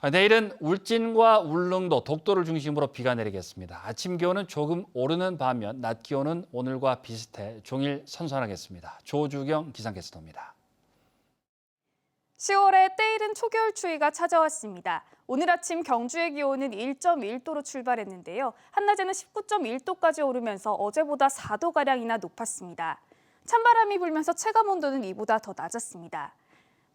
아, 내일은 울진과 울릉도, 독도를 중심으로 비가 내리겠습니다. 아침 기온은 조금 오르는 반면 낮 기온은 오늘과 비슷해 종일 선선하겠습니다. 조주경 기상캐스터입니다. 10월에 때이른 초겨울 추위가 찾아왔습니다. 오늘 아침 경주의 기온은 1.1도로 출발했는데요. 한낮에는 19.1도까지 오르면서 어제보다 4도가량이나 높았습니다. 찬바람이 불면서 체감 온도는 이보다 더 낮았습니다.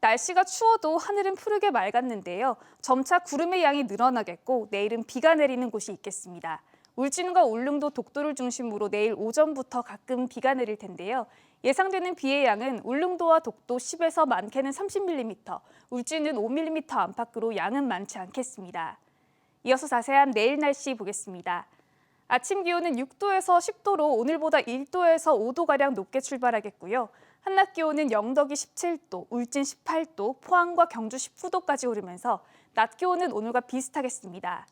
날씨가 추워도 하늘은 푸르게 맑았는데요. 점차 구름의 양이 늘어나겠고 내일은 비가 내리는 곳이 있겠습니다. 울진과 울릉도 독도를 중심으로 내일 오전부터 가끔 비가 내릴 텐데요. 예상되는 비의 양은 울릉도와 독도 10에서 많게는 30mm, 울진은 5mm 안팎으로 양은 많지 않겠습니다. 이어서 자세한 내일 날씨 보겠습니다. 아침 기온은 6도에서 10도로 오늘보다 1도에서 5도가량 높게 출발하겠고요. 한낮 기온은 영덕이 17도, 울진 18도, 포항과 경주 19도까지 오르면서 낮 기온은 오늘과 비슷하겠습니다.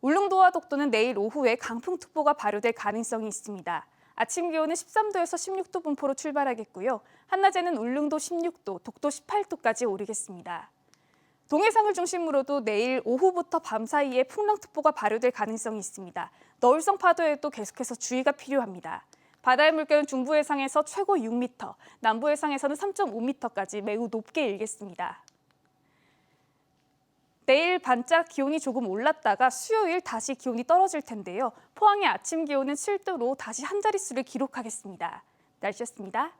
울릉도와 독도는 내일 오후에 강풍특보가 발효될 가능성이 있습니다. 아침 기온은 13도에서 16도 분포로 출발하겠고요. 한낮에는 울릉도 16도, 독도 18도까지 오르겠습니다. 동해상을 중심으로도 내일 오후부터 밤 사이에 풍랑특보가 발효될 가능성이 있습니다. 너울성 파도에도 계속해서 주의가 필요합니다. 바다의 물결은 중부 해상에서 최고 6m, 남부 해상에서는 3.5m까지 매우 높게 일겠습니다. 내일 반짝 기온이 조금 올랐다가 수요일 다시 기온이 떨어질 텐데요. 포항의 아침 기온은 7도로 다시 한 자릿수를 기록하겠습니다. 날씨였습니다.